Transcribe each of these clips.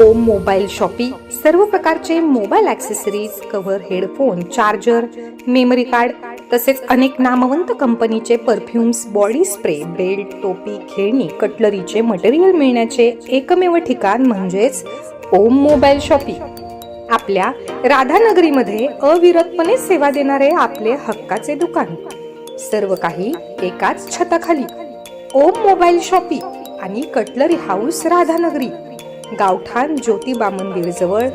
ओम mobile shoppe सर्व प्रकारचे mobile accessories cover headphone charger memory card तसेच अनेक नामवंत कंपनीचे परफ्युम्स बॉडी स्प्रे बेल्ट टोपी खेळणी कटलरीचे मटेरियल मिळण्याचे एकमेव ठिकाण म्हणजेच ओम मोबाईल शॉपी आपल्या राधानगरीमध्ये अविरतपणे सेवा देणारे आपले हक्काचे दुकान. सर्व काही एकाच छताखाली. ओम मोबाईल शॉपी आणि कटलरी हाऊस राधानगरी. गावठाण ज्योतिबा मंदिर जवळ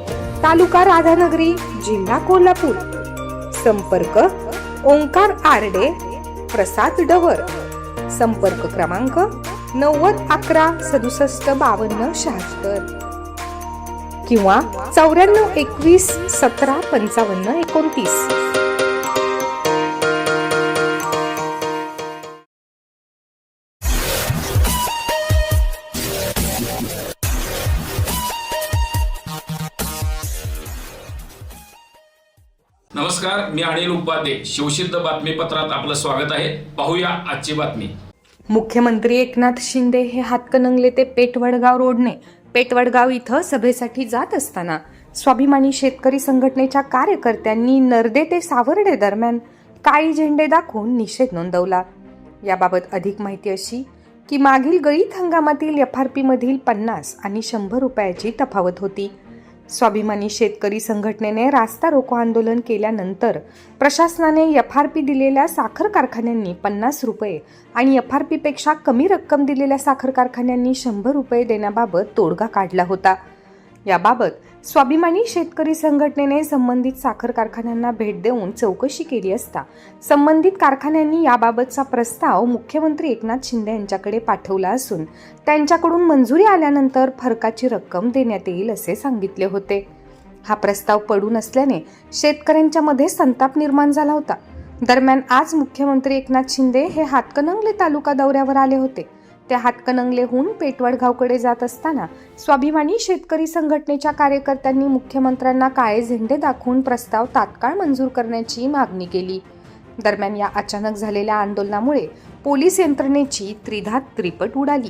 तालुका राधानगरी जिल्हा कोल्हापूर. संपर्क ओंकार आरडे प्रसाद डवर. संपर्क क्रमांक नव्वद अकरा सदुसष्ट बावन्न शहात्तर. किंवा चौऱ्याण्णव एकवीस सतरा पंचावन्न एकोणतीस. नमस्कार मी अनिल उपाध्ये. शिवसिद्ध बातमीपत्रात आपलं स्वागत आहे. पाहूया आजची बातमी. मुख्यमंत्री एकनाथ शिंदे हे हातकणंगले ते पेटवडगाव रोडने पेटवडगाव इथं सभेसाठी जात असताना स्वाभिमानी शेतकरी संघटनेच्या कार्यकर्त्यांनी नर्दे ते सावर्डे दरम्यान काळी झेंडे दाखवून निषेध नोंदवला. याबाबत अधिक माहिती अशी की मागील गळीत हंगामातील एफ आर पीमधील पन्नास आणि शंभर रुपयाची तफावत होती. स्वाभिमानी शेतकरी संघटनेने रास्ता रोको आंदोलन केल्यानंतर प्रशासनाने एफ आर पी दिलेल्या साखर कारखान्यांनी पन्नास रुपये आणि एफ आर पीपेक्षा कमी रक्कम दिलेल्या साखर कारखान्यांनी शंभर रुपये देण्याबाबत तोडगा काढला होता. याबाबत स्वाभिमानी शेतकरी संघटनेने संबंधित साखर कारखान्यांना भेट देऊन चौकशी केली असता संबंधित कारखान्यांनी याबाबतचा प्रस्ताव मुख्यमंत्री एकनाथ शिंदे यांच्याकडे पाठवला असून त्यांच्याकडून मंजुरी आल्यानंतर फरकाची रक्कम देण्यात येईल असे सांगितले होते. हा प्रस्ताव पडून असल्याने शेतकऱ्यांच्या मध्ये संताप निर्माण झाला होता. दरम्यान आज मुख्यमंत्री एकनाथ शिंदे हे हातकणंगले तालुका दौऱ्यावर आले होते. ते हातकणंगलेहून पेटवडगावकडे जात असताना स्वाभिमानी शेतकरी संघटनेच्या कार्यकर्त्यांनी मुख्यमंत्र्यांना काळे झेंडे दाखवून प्रस्ताव तात्काळ मंजूर करण्याची मागणी केली. दरम्यान या अचानक झालेल्या आंदोलनामुळे पोलीस यंत्रणेची त्रिधात त्रिपट उडाली.